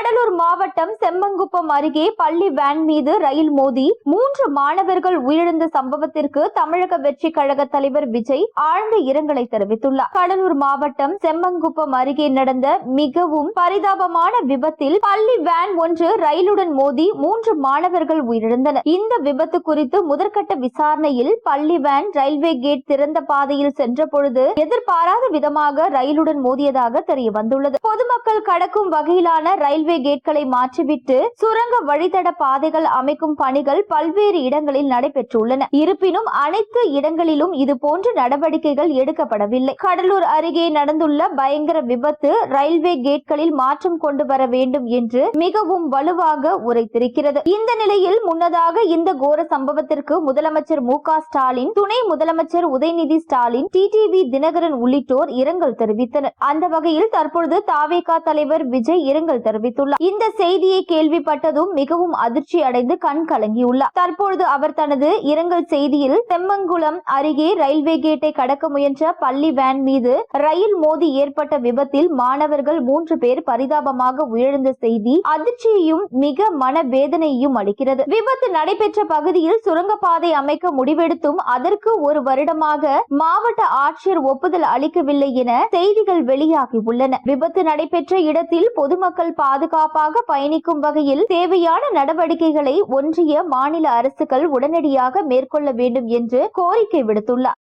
கடலூர் மாவட்டம் செம்மங்குப்பம் அருகே பள்ளி வேன் மீது ரயில் மோதி மூன்று மாணவர்கள் உயிரிழந்த சம்பவத்திற்கு தமிழக வெற்றி கழக தலைவர் விஜய் ஆழ்ந்த இரங்கலை தெரிவித்துள்ளார். கடலூர் மாவட்டம் செம்மங்குப்பம் அருகே நடந்த மிகவும் பரிதாபமான விபத்தில் பள்ளி வேன் ஒன்று ரயிலுடன் மோதி மூன்று மாணவர்கள் உயிரிழந்தனர். இந்த விபத்து குறித்து முதற்கட்ட விசாரணையில் பள்ளி வேன் ரயில்வே கேட் திறந்த பாதையில் சென்ற பொழுது எதிர்பாராத விதமாக ரயிலுடன் மோதியதாக தெரிய வந்துள்ளது பொதுமக்கள் கடக்கும் வகையிலான ரயில்வே கேட்களை மாற்றிவிட்டு சுரங்க வழித்தட பாதைகள் அமைக்கும் பணிகள் பல்வேறு இடங்களில் நடைபெற்றுள்ளன. இருப்பினும் அனைத்து இடங்களிலும் இதுபோன்ற நடவடிக்கைகள் எடுக்கப்படவில்லை. கடலூர் அருகே நடந்துள்ள பயங்கர விபத்து ரயில்வே கேட்களில் மாற்றம் கொண்டு வர வேண்டும் என்று மிகவும் வலுவாக உரைத்திருக்கிறது. இந்த நிலையில் முன்னதாக இந்த கோர சம்பவத்திற்கு முதலமைச்சர் மு ஸ்டாலின் துணை முதலமைச்சர் உதயநிதி ஸ்டாலின் டிடிவி தினகரன் உள்ளிட்டோர் இரங்கல் தெரிவித்தனர். அந்த வகையில் தற்பொழுது தாவேகா தலைவர் விஜய் இரங்கல் தெரிவித்துள்ளார். தெரிவித்துள்ளார். இந்த செய்தியை கேள்விப்பட்டதும் மிகவும் அதிர்ச்சி அடைந்து கண் கலங்கியுள்ளார். தற்பொழுது அவர் தனது இரங்கல் செய்தியில் செம்மங்குளம் அருகே ரயில்வே கேட்டை கடக்க முயன்ற பள்ளி வேன் மீது ரயில் மோதி ஏற்பட்ட விபத்தில் மாணவர்கள் மூன்று பேர் பரிதாபமாக உயர்ந்த செய்தி அதிர்ச்சியையும் மிக மனவேதனையையும் அளிக்கிறது. விபத்து நடைபெற்ற பகுதியில் சுரங்கப்பாதை அமைக்க முடிவெடுத்தும் அதற்கு ஒரு வருடமாக மாவட்ட ஆட்சியர் ஒப்புதல் அளிக்கவில்லை என செய்திகள் வெளியாகியுள்ளன விபத்து நடைபெற்ற இடத்தில் பொதுமக்கள் பாதுகாப்பு பாதுகாப்பாக பயணிக்கும் வகையில் தேவையான நடவடிக்கைகளை ஒன்றிய மாநில அரசுகள் உடனடியாக மேற்கொள்ள வேண்டும் என்று கோரிக்கை விடுத்துள்ளார்.